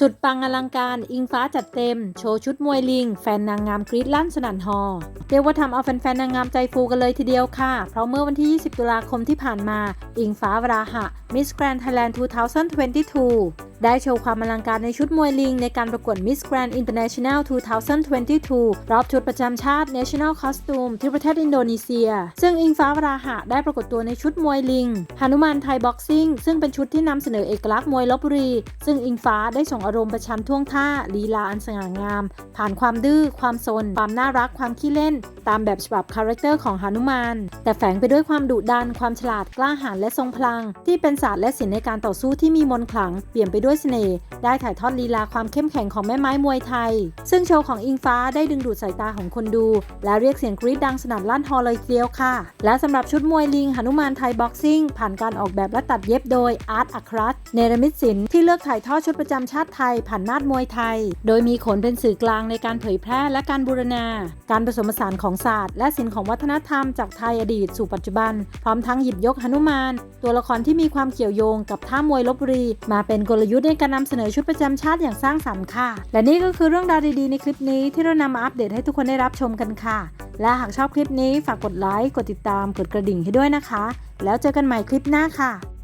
สุดปังอลังการอิงฟ้าจัดเต็ม โชว์ชุดมวยลิง แฟนนางงามกรี๊ดลั่นสนั่นฮอเรียกว่าทำเอาแฟนๆนางงามใจฟูกันเลยทีเดียวค่ะ เพราะเมื่อวันที่ 20 ตุลาคมที่ผ่านมา อิงฟ้าวราหะมิสแกรนด์ไทยแลนด์2022 ได้โชว์ความอลังการในชุดมวยลิง ในการประกวด Miss Grand International 2022 รอบชุดประจำชาติ National Costume ที่ประเทศอินโดนีเซีย ซึ่งอิงฟ้าวราหะได้ปรากฏตัวในชุดมวยลิงหนุมานไทยบ็อกซิ่งซึ่งเป็นชุดที่นำเสนอเอกลักษณ์มวยลบบุรี ซึ่งอิงฟ้าได้ส่งอารมณ์ประชันท่วงท่าลีลาอันสง่างาม ผ่านความดื้อ ความซนความน่ารัก ความขี้เล่น ตามแบบฉบับคาแรคเตอร์ของหนุมาน แต่แฝงไปด้วยความดุดัน ความฉลาดกล้าหาญและทรงพลัง ที่เป็นศาสตร์และศิลป์ในการต่อสู้ที่มีมนต์ขลัง เปลี่ยมไปด้วยเสน่ห์ ได้ถ่ายทอดลีลาความเข้มแข็งของแม่ไม้มวยไทย ซึ่งโชว์ของอิงฟ้าได้ดึงดูดสายตาของคนดู และเรียกเสียงกรี๊ดดังสนั่นลั่นฮอลเลยทีเดียวค่ะ และสำหรับชุดมวยลิงหนุมานไทยบ็อกซิ่งผ่านการออกแบบและตัดเย็บโดยอาร์ตอัครัตเนรมิตศิลป์ที่เลือกถ่ายทอดชุดประจำชาติไทย ผ่านนาฏมวยไทย โดยมีขนเป็นสื่อกลางในการเผยแพร่และการบูรณา การผสมผสานของศาสตร์ และศิลป์ของวัฒนธรรมจากไทยอดีตสู่ปัจจุบัน พร้อมทั้งหยิบยกหนุมาน ตัวละครที่มีความเกี่ยวโยงกับท่ามวยลบบุรี มาเป็นกลยุทธ์ในการนำเสนอชุดประจำชาติอย่างสร้างสรรค์ค่ะ และนี่ก็คือเรื่องราวดีๆในคลิปนี้ที่เรานำมาอัปเดตให้ทุกคนได้รับชมกันค่ะ และหากชอบคลิปนี้ฝากกดไลค์กดติดตามกดกระดิ่งให้ด้วยนะคะ แล้วเจอกันใหม่คลิปหน้าค่ะ